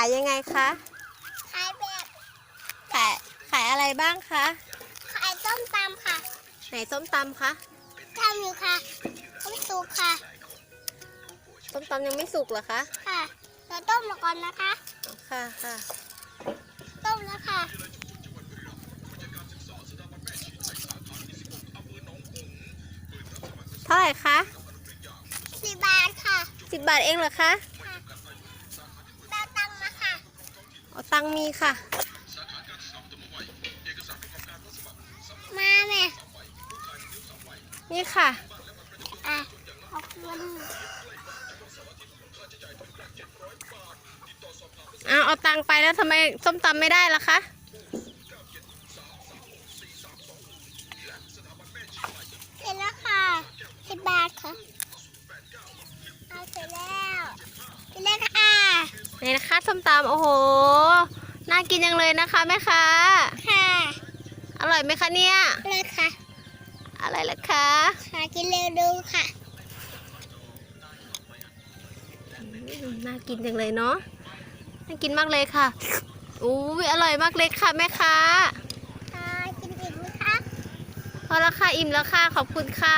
ายยังไงคะ ขายแบบขายขายอะไรบ้างคะ ขายส้มตำค่ะไหนส้มตำคะทำอยู่ค่ะต้มซุปค่ะ ส้มตำยังไม่สุกเหรอคะ ค่ะเราต้มมาก่อนนะคะ ค่ะค่ะต้มแล้วค่ะ เท่าไหร่คะสี่บาทค่ะสิบบาทเองเหรอคะ ตังค์มีค่ะ มาแม่นี่ค่ะ อะขอบคุณเอาเอาตังค์ไปแล้วทำไมส้มตำไม่ได้ล่ะคะ เสร็จแล้วค่ะสิบบาทค่ะเอาเสร็จแล้วเสร็จแล้วค่ะ ไห นนะคะส้มตำโอ้โห น่ากินจังเลยนะคะแม่ค้าค่ะอร่อยไหมคะเนี่ยเลยค่ะอะไรล่ะคะค่ะกินเร็วดูค่ะอืมน่ากินจังเลยเนาะน่ากินมากเลยค่ะอุ้ยอร่อยมากเลยค่ะแม่ค้าค่ะกินอีกไหมคะพอแล้วค่ะอิ่มแล้วค่ะขอบคุณค่ะ